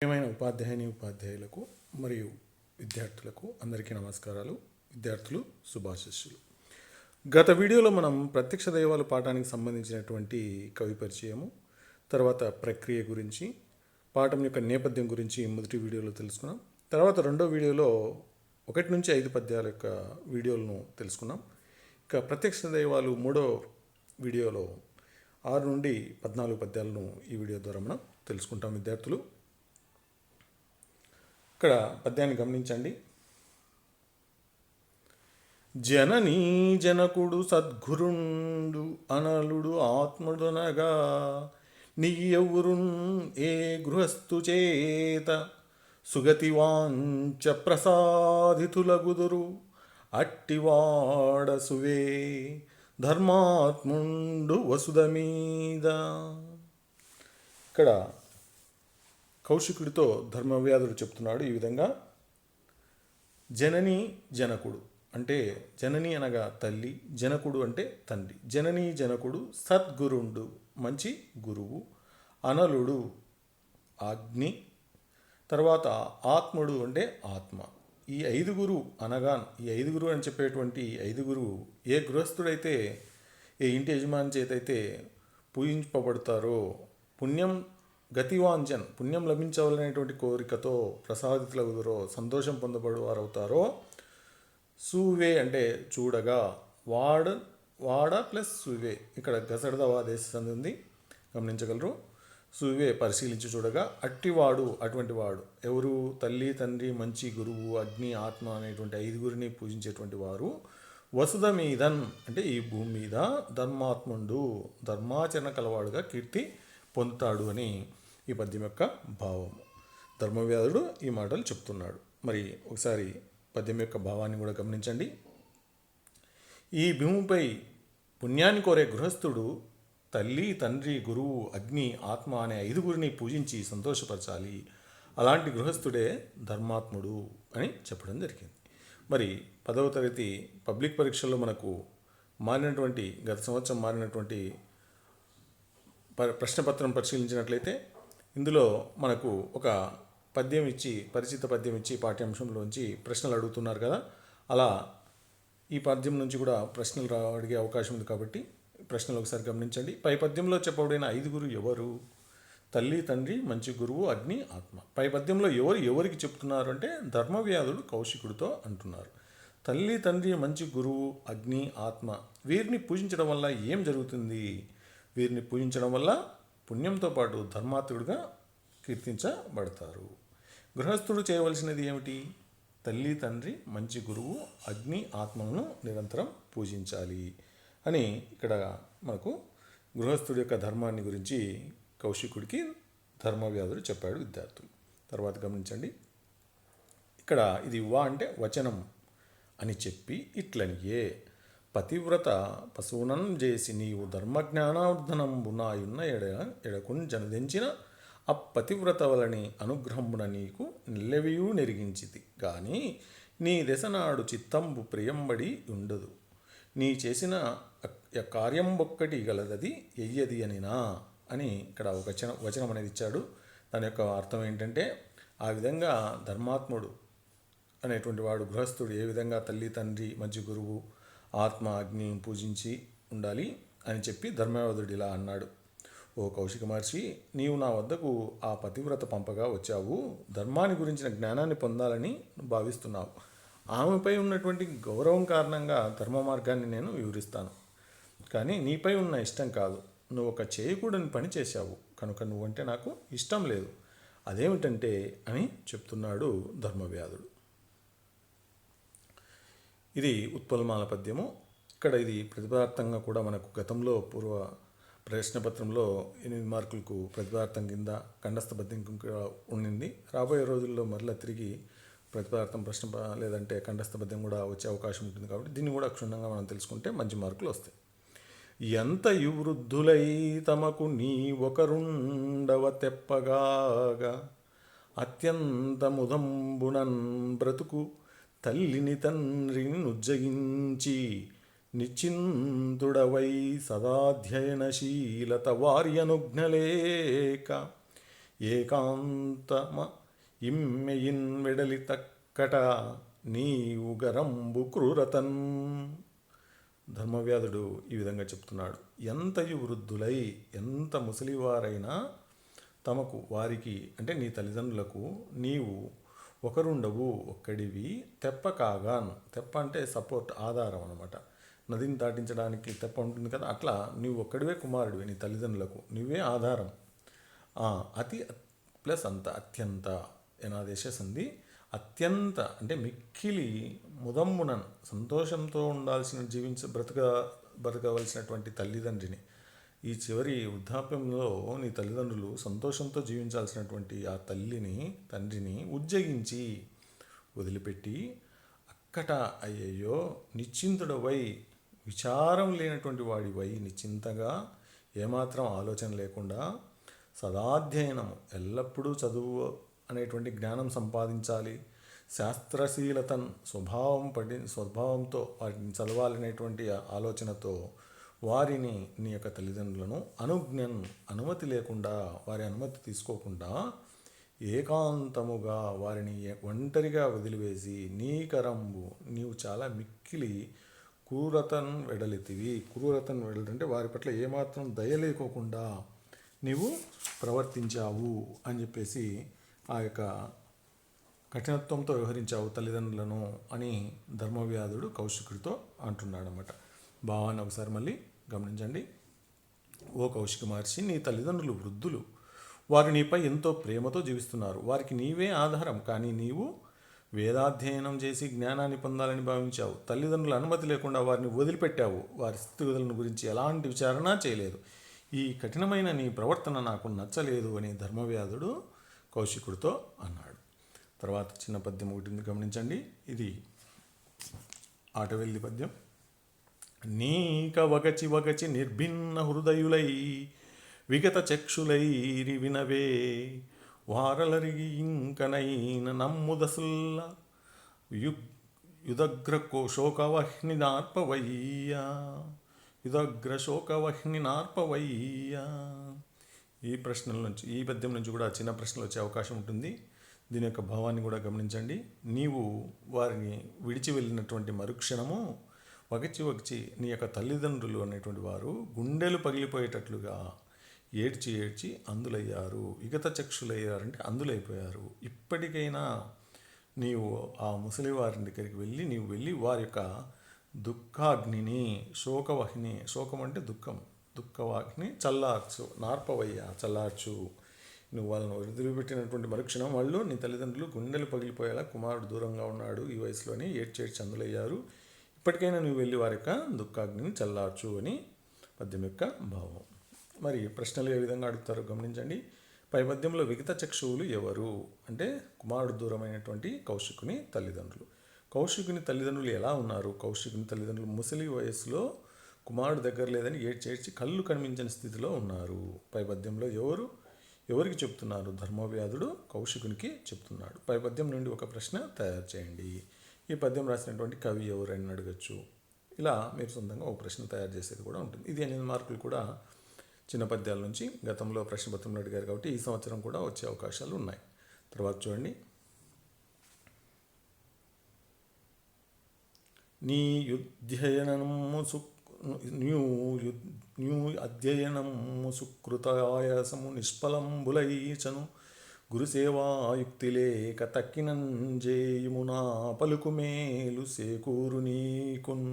ప్రియమైన ఉపాధ్యాయుని ఉపాధ్యాయులకు మరియు విద్యార్థులకు అందరికీ నమస్కారాలు. విద్యార్థులు శుభాశిస్సులు. గత వీడియోలో మనం ప్రత్యక్ష దైవాల పాఠానికి సంబంధించినటువంటి కవి పరిచయము తర్వాత ప్రక్రియ గురించి పాఠం యొక్క నేపథ్యం గురించి మొదటి వీడియోలో తెలుసుకున్నాం. తర్వాత రెండో వీడియోలో ఒకటి నుంచి ఐదు పద్యాల యొక్క వీడియోలను తెలుసుకున్నాం. ఇక ప్రత్యక్ష దైవాలు మూడో వీడియోలో ఆరు నుండి పద్నాలుగు పద్యాలను ఈ వీడియో ద్వారా మనం తెలుసుకుంటాం. విద్యార్థులు ఇక్కడ పద్యాన్ని గమనించండి. జననీ జనకుడు సద్గురుండు అనలుడు ఆత్ముడునగా నీ ఎవరున్ ఏ గృహస్థు చేత సుగతివాంచ ప్రసాదితులగుదురు అట్టివాడ సువే ధర్మాత్ముండు వసుధ మీద ఇక్కడ కౌశికుడితో ధర్మవ్యాధుడు చెప్తున్నాడు ఈ విధంగా. జనని జనకుడు అంటే జనని అనగా తల్లి జనకుడు అంటే తండ్రి. జనని జనకుడు సద్గురుండు మంచి గురువు. అనలుడు అగ్ని తర్వాత ఆత్ముడు అంటే ఆత్మ. ఈ ఐదుగురు అనగా ఈ ఐదుగురు అని చెప్పేటువంటి ఐదుగురు ఏ గృహస్థుడైతే ఏ ఇంటి యజమాని చేతైతే పూజింపబడతారో పుణ్యం గతివాంఛన్ పుణ్యం లభించవలనేటువంటి కోరికతో ప్రసాదితులగుదరో సంతోషం పొందబడు వారవుతారో సూవే అంటే చూడగా వాడ వాడ ప్లస్ సువే. ఇక్కడ గసడదవా సంధి ఉంది గమనించగలరు. సువే పరిశీలించి చూడగా అట్టివాడు అటువంటి వాడు. ఎవరు? తల్లి తండ్రి మంచి గురువు అగ్ని ఆత్మ అనేటువంటి ఐదుగురిని పూజించేటువంటి వారు. వసుధ మీదన్ అంటే ఈ భూమి మీద ధర్మాత్ముడు ధర్మాచరణ కలవాడుగా కీర్తి పొందుతాడు అని ఈ పద్యం యొక్క భావం ధర్మవ్యాధుడు ఈ మాటలు చెప్తున్నాడు. మరి ఒకసారి పద్యం యొక్క భావాన్ని కూడా గమనించండి. ఈ భూమిపై పుణ్యాన్ని కోరే గృహస్థుడు తల్లి తండ్రి గురువు అగ్ని ఆత్మ అనే ఐదుగురిని పూజించి సంతోషపరచాలి. అలాంటి గృహస్థుడే ధర్మాత్ముడు అని చెప్పడం జరిగింది. మరి పదవ తరగతి పబ్లిక్ పరీక్షల్లో మనకు మారినటువంటి గత సంవత్సరం మారినటువంటి ప్రశ్నపత్రం పరిశీలించినట్లయితే ఇందులో మనకు ఒక పద్యం ఇచ్చి పరిచిత పద్యం ఇచ్చి పాఠ్యాంశంలోంచి ప్రశ్నలు అడుగుతున్నారు కదా. అలా ఈ పద్యం నుంచి కూడా ప్రశ్నలు రా అడిగే అవకాశం ఉంది కాబట్టి ప్రశ్నలు ఒకసారి గమనించండి. పై పద్యంలో చెప్పబడిన ఐదుగురు ఎవరు? తల్లి తండ్రి మంచి గురువు అగ్ని ఆత్మ. పై పద్యంలో ఎవరు ఎవరికి చెప్తున్నారు అంటే ధర్మవ్యాధుడు కౌశికుడితో అంటున్నారు. తల్లి తండ్రి మంచి గురువు అగ్ని ఆత్మ వీరిని పూజించడం వల్ల ఏం జరుగుతుంది? వీరిని పూజించడం వల్ల పుణ్యంతో పాటు ధర్మాత్ముడిగా కీర్తించబడతారు. గృహస్థుడు చేయవలసినది ఏమిటి? తల్లి తండ్రి మంచి గురువు అగ్ని ఆత్మలను నిరంతరం పూజించాలి అని ఇక్కడ మనకు గృహస్థుడి యొక్క ధర్మాన్ని గురించి కౌశికుడికి ధర్మవ్యాధుడు చెప్పాడు విద్యార్థులు. తర్వాత గమనించండి. ఇక్కడ ఇది వా అంటే వచనం అని చెప్పి ఇట్లనియే. పతివ్రత పశువునం చేసి నీవు ధర్మజ్ఞానార్ధనంబు నాయున్న ఎడ ఎడకుని జనదించిన అప్పతివ్రత వలని అనుగ్రహమున నీకు నిల్లవియు నెరిగించితి. కానీ నీ దశనాడు చిత్తంబు ప్రియంబడి ఉండదు. నీ చేసిన కార్యంబొక్కటి కార్యం గలదది ఎయ్యది అనినా? అని ఇక్కడ ఒక వచనం వచనం అనేది ఇచ్చాడు. దాని యొక్క అర్థం ఏంటంటే ఆ విధంగా ధర్మాత్ముడు అనేటువంటి వాడు గృహస్థుడు ఏ విధంగా తల్లి తండ్రి మంచి గురువు ఆత్మ అగ్ని పూజించి ఉండాలి అని చెప్పి ధర్మవధుడు ఇలా అన్నాడు. ఓ కౌశిక మహర్షి నీవు నా వద్దకు ఆ పతివ్రత పంపగా వచ్చావు. ధర్మాన్ని గురించిన జ్ఞానాన్ని పొందాలని భావిస్తున్నావు. ఆమెపై ఉన్నటువంటి గౌరవం కారణంగా ధర్మ మార్గాన్ని నేను వివరిస్తాను. కానీ నీపై ఉన్న ఇష్టం కాదు. నువ్వు ఒక చేయకూడని పని చేశావు. కనుక నువ్వంటే నాకు ఇష్టం లేదు. అదేమిటంటే అని చెప్తున్నాడు ధర్మవ్యాధుడు. ఇది ఉత్పలమాల పద్యము. ఇక్కడ ఇది ప్రతిపార్థంగా కూడా మనకు గతంలో పూర్వ ప్రశ్నపత్రంలో ఎనిమిది మార్కులకు ప్రతిపార్థం కింద కండస్థ పద్యం కూడా ఉండింది. రాబోయే రోజుల్లో మరలా తిరిగి ప్రతిపార్థం ప్రశ్న లేదంటే కండస్థ పద్యం కూడా వచ్చే అవకాశం ఉంటుంది కాబట్టి దీన్ని కూడా క్షుణ్ణంగా మనం తెలుసుకుంటే మంచి మార్కులు వస్తాయి. ఎంత యువృద్ధులై తమకు నీ ఒకరుండవ తెప్పగాగా అత్యంత ముదంబునన్ బ్రతుకు తల్లిని తండ్రిని నుజ్జగించి నిశ్చింతుడవై సదాధ్యయనశీలత వార్యనుఘ్నలేక ఏకాంతమ ఇమ్మెయిన్ వెడలి తక్కట నీవు గరంబు క్రూరతన్. ధర్మవ్యాధుడు ఈ విధంగా చెప్తున్నాడు. ఎంతయు వృద్ధులై ఎంత ముసలివారైనా తమకు వారికి అంటే నీ తల్లిదండ్రులకు నీవు ఒకరుండవు ఒక్కడివి తెప్ప కాగాను. తెప్ప అంటే సపోర్ట్ ఆధారం అనమాట నదిని దాటించడానికి తెప్ప ఉంటుంది కదా అట్లా నువ్వు ఒక్కడివే కుమారుడివి నీ తల్లిదండ్రులకు. నువ్వే ఆధారం. అతి ప్లస్ అంత అత్యంత ఏనాదేశ సంధి. అత్యంత అంటే మిక్కిలి ముదమ్మునన్ సంతోషంతో ఉండాల్సిన జీవించ బ్రతక బ్రతకవలసినటువంటి తల్లిదండ్రిని. ఈ చివరి వృద్ధాప్యంలో నీ తల్లిదండ్రులు సంతోషంతో జీవించాల్సినటువంటి ఆ తల్లిని తండ్రిని ఉజ్జగించి వదిలిపెట్టి అక్కట అయ్యయ్యో నిశ్చింతుడవై విచారం లేనటువంటి వాడివై నిశ్చింతగా ఏమాత్రం ఆలోచన లేకుండా సదాధ్యయనం ఎల్లప్పుడూ చదువు అనేటువంటి జ్ఞానం సంపాదించాలి. శాస్త్రశీలతన్ స్వభావం పడి స్వభావంతో వాటిని చదవాలనేటువంటి ఆలోచనతో వారిని నీ యొక్క తల్లిదండ్రులను అనుజ్ఞన్ అనుమతి లేకుండా వారి అనుమతి తీసుకోకుండా ఏకాంతముగా వారిని ఒంటరిగా వదిలివేసి నీ కరంబు నీవు చాలా మిక్కిలి క్రూరతన్ వెడలితివి. క్రూరతన్ వెడలంటే వారి పట్ల ఏమాత్రం దయ లేకోకుండా నీవు ప్రవర్తించావు అని చెప్పేసి ఆ యొక్క కఠినత్వంతో వ్యవహరించావు తల్లిదండ్రులను అని ధర్మవ్యాధుడు కౌశికుడితో అంటున్నాడనమాట. భావాన్ని ఒకసారి మళ్ళీ గమనించండి. ఓ కౌశిక మహర్షి నీ తల్లిదండ్రులు వృద్ధులు వారు నీపై ఎంతో ప్రేమతో జీవిస్తున్నారు. వారికి నీవే ఆధారం కానీ నీవు వేదాధ్యయనం చేసి జ్ఞానాన్ని పొందాలని భావించావు. తల్లిదండ్రుల అనుమతి లేకుండా వారిని వదిలిపెట్టావు. వారి స్థితిగతులను గురించి ఎలాంటి విచారణ చేయలేదు. ఈ కఠినమైన నీ ప్రవర్తన నాకు నచ్చలేదు అని ధర్మవ్యాధుడు కౌశికుడితో అన్నాడు. తర్వాత చిన్న పద్యం ఒకటి ఉంది గమనించండి. ఇది ఆటవెల్లి పద్యం. నీక వగచి వగచి నిర్భిన్న హృదయులై విగత చక్షులైరి వినవే వారలరిగి ఇంకనైన నమ్ముదసుల్ల యు యుదగ్రకో శోకవహ్ని నార్పవయ్యా యుదగ్ర శోకవహ్ని నార్పవయ్యా ఈ ప్రశ్నల నుంచి ఈ పద్యం నుంచి కూడా చిన్న ప్రశ్నలు వచ్చే అవకాశం ఉంటుంది. దీని యొక్క భావాన్ని కూడా గమనించండి. నీవు వారిని విడిచి వెళ్ళినటువంటి మరుక్షణము వగచి వగచి నీ యొక్క తల్లిదండ్రులు అనేటువంటి వారు గుండెలు పగిలిపోయేటట్లుగా ఏడ్చి ఏడ్చి అందులయ్యారు విగత చక్షులయ్యారంటే అందులైపోయారు. ఇప్పటికైనా నీవు ఆ ముసలి వారి దగ్గరికి వెళ్ళి నీవు వెళ్ళి వారి యొక్క దుఃఖాగ్నిని శోకవహిని శోకం అంటే దుఃఖం దుఃఖవాగ్ని చల్లార్చు నార్పవయ్యా చల్లార్చు. నువ్వు వాళ్ళని వదిలిపెట్టినటువంటి మరుక్షణం వాళ్ళు నీ తల్లిదండ్రులు గుండెలు పగిలిపోయేలా కుమారుడు దూరంగా ఉన్నాడు ఈ వయసులోనే ఏడ్చేడ్చి అందులయ్యారు. ఇప్పటికైనా నువ్వు వెళ్ళి వారి యొక్క దుఃఖాగ్నిని చల్లార్చు అని పద్యం యొక్క భావం. మరి ప్రశ్నలు ఏ విధంగా అడుగుతారో గమనించండి. పై పద్యంలో విగత చక్షువులు ఎవరు? అంటే కుమారుడు దూరమైనటువంటి కౌశికుని తల్లిదండ్రులు. కౌశికుని తల్లిదండ్రులు ఎలా ఉన్నారు? కౌశికుని తల్లిదండ్రులు ముసలి వయస్సులో కుమారుడు దగ్గర లేదని ఏడ్చేడ్చి కళ్ళు కనిపించని స్థితిలో ఉన్నారు. పై పద్యంలో ఎవరు? ఎవరికి చెప్తున్నారు? ధర్మవ్యాధుడు కౌశికునికి చెప్తున్నాడు. పై పద్యం నుండి ఒక ప్రశ్న తయారు చేయండి. ఈ పద్యం రాసినటువంటి కవి ఎవరు అడగచ్చు. ఇలా మీరు సొంతంగా ఒక ప్రశ్న తయారు చేసేది కూడా ఉంటుంది. ఇది ఎనిమిది మార్కులు కూడా చిన్న పద్యాల నుంచి గతంలో ప్రశ్నపత్రంలో అడిగారు కాబట్టి ఈ సంవత్సరం కూడా వచ్చే అవకాశాలు ఉన్నాయి. తర్వాత చూడండి. నీ యుధ్యయనము సు న్యూ యు- న్యూ అధ్యయనము సుకృతాయాసము నిష్ఫలంబులైచను గురుసేవాయుక్తి లేక తక్కినంజేయుమునా పలుకు మేలు సేకూరు నీకున్.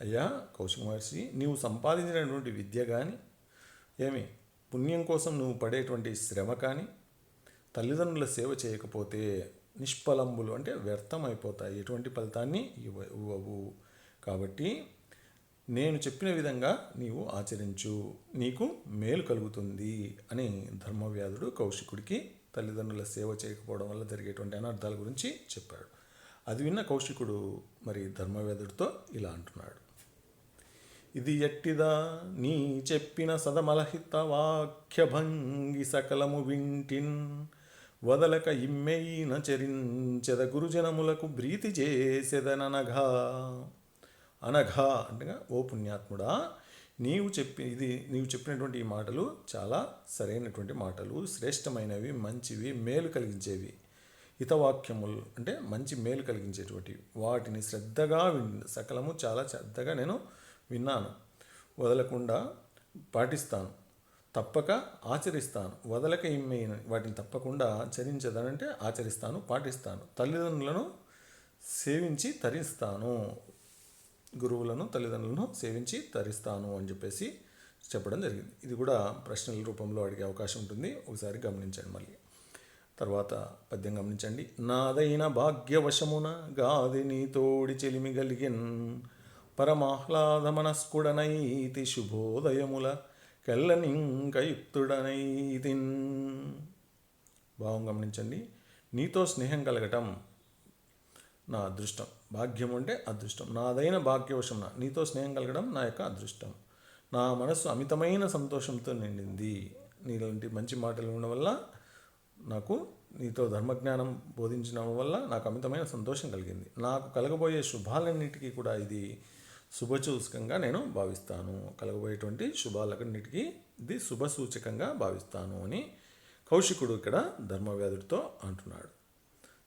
అయ్యా కౌశిక మహర్షి నీవు సంపాదించినటువంటి విద్య కానీ ఏమి పుణ్యం కోసం నువ్వు పడేటువంటి శ్రమ కానీ తల్లిదండ్రుల సేవ చేయకపోతే నిష్ఫలంబులు అంటే వ్యర్థమైపోతాయి. ఎటువంటి ఫలితాన్ని ఇవ్వవు. కాబట్టి నేను చెప్పిన విధంగా నీవు ఆచరించు. నీకు మేలు కలుగుతుంది అని ధర్మవ్యాధుడు కౌశికుడికి తల్లిదండ్రుల సేవ చేయకపోవడం వల్ల జరిగేటువంటి అనర్థాల గురించి చెప్పాడు. అది విన్న కౌశికుడు మరి ధర్మవ్యాధుడితో ఇలా అంటున్నాడు. ఇది ఎట్టిదా నీ చెప్పిన సదమలహిత వాక్యభంగి సకలము వింటిన్. వదలక ఇమ్మెయిన చరించెద గురుజనములకు ప్రీతి చేసెదననగా అనఘా అంటే ఓ పుణ్యాత్ముడా. నీవు చెప్పి ఇది నీవు చెప్పినటువంటి ఈ మాటలు చాలా సరైనటువంటి మాటలు శ్రేష్టమైనవి మంచివి మేలు కలిగించేవి. హితవాక్యములు అంటే మంచి మేలు కలిగించేటువంటి వాటిని శ్రద్ధగా విన్ సకలము చాలా శ్రద్ధగా నేను విన్నాను. వదలకుండా పాటిస్తాను. తప్పక ఆచరిస్తాను. వదలక ఇమ్మైన వాటిని తప్పకుండా చరించదనంటే ఆచరిస్తాను పాటిస్తాను. తల్లిదండ్రులను సేవించి తరిస్తాను. గురువులను తల్లిదండ్రులను సేవించి తరిస్తాను అని చెప్పేసి చెప్పడం జరిగింది. ఇది కూడా ప్రశ్నల రూపంలో అడిగే అవకాశం ఉంటుంది. ఒకసారి గమనించండి మళ్ళీ. తర్వాత పద్యం గమనించండి. నాదైన భాగ్యవశమున గాది నీ తోడి చెలిమి గలిగిన్ పరమాహ్లాదమనస్కుడనైతి శుభోదయముల కెల్లనింకయుక్తుడనైతిన్. భావం గమనించండి. నీతో స్నేహం కలగటం నా అదృష్టం. భాగ్యం అంటే అదృష్టం. నాదైన భాగ్యవశం నా. నీతో స్నేహం కలగడం నా యొక్క అదృష్టం. నా మనస్సు అమితమైన సంతోషంతో నిండింది. నీలాంటి మంచి మాటలు ఉండడం వల్ల నాకు నీతో ధర్మజ్ఞానం బోధించడం వల్ల నాకు అమితమైన సంతోషం కలిగింది. నాకు కలగబోయే శుభాలన్నిటికీ కూడా ఇది శుభసూచకంగా నేను భావిస్తాను. కలగబోయేటువంటి శుభాలన్నిటికీ ఇది శుభసూచకంగా భావిస్తాను అని కౌశికుడు ఇక్కడ ధర్మవ్యాధుడితో అంటున్నాడు.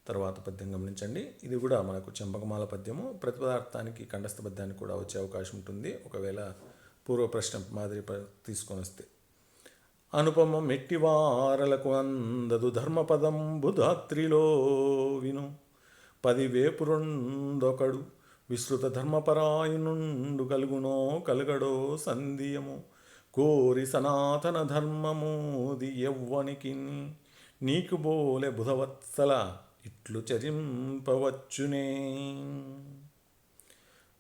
తర్వాత పద్యం గమనించండి. ఇది కూడా మనకు చెంపకమాల పద్యము. ప్రతిపదార్థానికి కంఠస్థ పద్యానికి కూడా వచ్చే అవకాశం ఉంటుంది. ఒకవేళ పూర్వ ప్రశ్న మాదిరి తీసుకొని వస్తే. అనుపమ మెట్టివారలకు అందదు ధర్మపదంబు బుధాత్రిలో విను. పది వేపురుందొకడు విస్తృత ధర్మపరాయణుండు కలుగునో కలగడో సంధియము. కోరి సనాతన ధర్మమోది ఎవ్వనికి నీకు బోలే బుధవత్సల ఇట్లు చరింపవచ్చునే.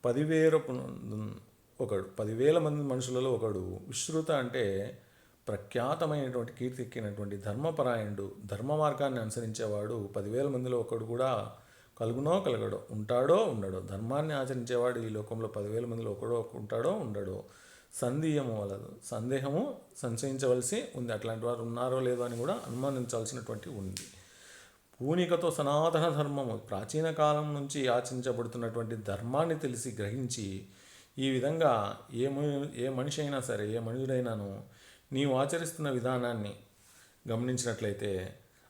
పదివేల ఒకడు పదివేల మంది మనుషులలో ఒకడు విశ్రుత అంటే ప్రఖ్యాతమైనటువంటి కీర్తిక్కినటువంటి ధర్మపరాయణుడు ధర్మ మార్గాన్ని అనుసరించేవాడు పదివేల మందిలో ఒకడు కూడా కలుగునో కలగడో ఉంటాడో ఉండడో ధర్మాన్ని ఆచరించేవాడు ఈ లోకంలో పదివేల మందిలో ఒకడో ఉంటాడో ఉండడో సందేహము వలదు సందేహము సంశయించవలసి ఉంది. అట్లాంటి వారు ఉన్నారో లేదో అని కూడా అనుమానించాల్సినటువంటి ఉంది. పూనికతో సనాతన ధర్మము ప్రాచీన కాలం నుంచి ఆచరించబడుతున్నటువంటి ధర్మాన్ని తెలిసి గ్రహించి ఈ విధంగా ఏ మ- ఏ మనిషి అయినా సరే ఏ మనుషుడైనాను నీవు ఆచరిస్తున్న విధానాన్ని గమనించినట్లయితే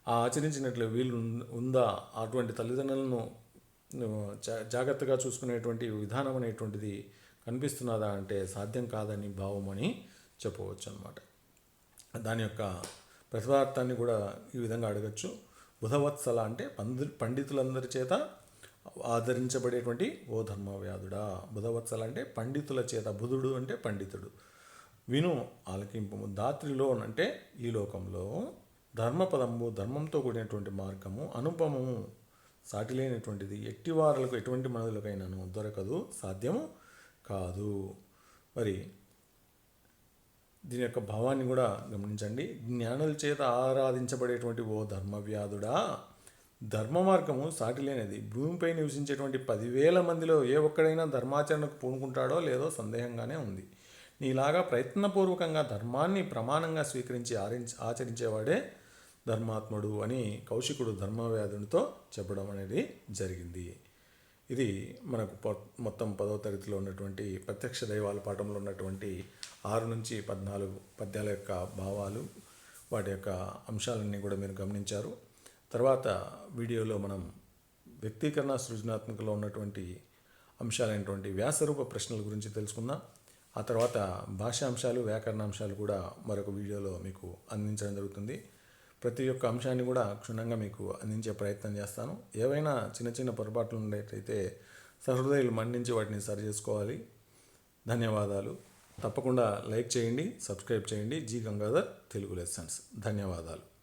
ఆ ఆచరించినట్లు వీలు ఉం- ఉందా? అటువంటి తల్లిదండ్రులను జా- జాగ్రత్తగా చూసుకునేటువంటి విధానం అనేటువంటిది కనిపిస్తున్నదా అంటే సాధ్యం కాదని భావం అని చెప్పవచ్చు అనమాట దాని యొక్క ప్రతిపార్థాన్ని కూడా ఈ విధంగా అడగచ్చు. బుధవత్సల అంటే పంది పండితులందరి చేత ఆదరించబడేటువంటి ఓ ధర్మవ్యాధుడా. బుధవత్సల అంటే పండితుల చేత బుధుడు అంటే పండితుడు. విను ఆలకింపము దాత్రిలో అంటే ఈ లోకంలో ధర్మపదము ధర్మంతో కూడినటువంటి మార్గము అనుపమము సాటిలేనటువంటిది. ఎట్టివారులకు ఎటువంటి మనుషులకైనాను దొరకదు సాధ్యము కాదు. మరి దీని యొక్క భావాన్ని కూడా గమనించండి. జ్ఞానుల చేత ఆరాధించబడేటువంటి ఓ ధర్మవ్యాధుడా? ధర్మ మార్గము సాటిలేనిది. భూమిపై నివసించేటువంటి పదివేల మందిలో ఏ ఒక్కడైనా ధర్మాచరణకు పూనుకుంటాడో లేదో సందేహంగానే ఉంది. నీలాగా ప్రయత్నపూర్వకంగా ధర్మాన్ని ప్రమాణంగా స్వీకరించి ఆరించి ఆచరించేవాడే ధర్మాత్ముడు అని కౌశికుడు ధర్మవ్యాధునితో చెప్పడం అనేది జరిగింది. ఇది మనకు మొత్తం పదో తరగతిలో ఉన్నటువంటి ప్రత్యక్ష దైవాల పాఠంలో ఉన్నటువంటి ఆరు నుంచి పద్నాలుగు పద్యాల యొక్క భావాలు వాటి యొక్క అంశాలన్నీ కూడా మీరు గమనించారు. తర్వాత వీడియోలో మనం వ్యక్తీకరణ సృజనాత్మకలో ఉన్నటువంటి అంశాలైనటువంటి వ్యాసరూప ప్రశ్నల గురించి తెలుసుకుందాం. ఆ తర్వాత భాషాంశాలు వ్యాకరణాంశాలు కూడా మరొక వీడియోలో మీకు అందించడం జరుగుతుంది. ప్రతి ఒక్క అంశాన్ని కూడా క్షుణ్ణంగా మీకు అందించే ప్రయత్నం చేస్తాను. ఏవైనా చిన్న చిన్న పొరపాట్లు ఉండేటైతే సహృదయులు మన్నించి వాటిని సరి చేసుకోవాలి. ధన్యవాదాలు. తప్పకుండా లైక్ చేయండి సబ్స్క్రైబ్ చేయండి. G Gangadhar Telugu lessons. ధన్యవాదాలు.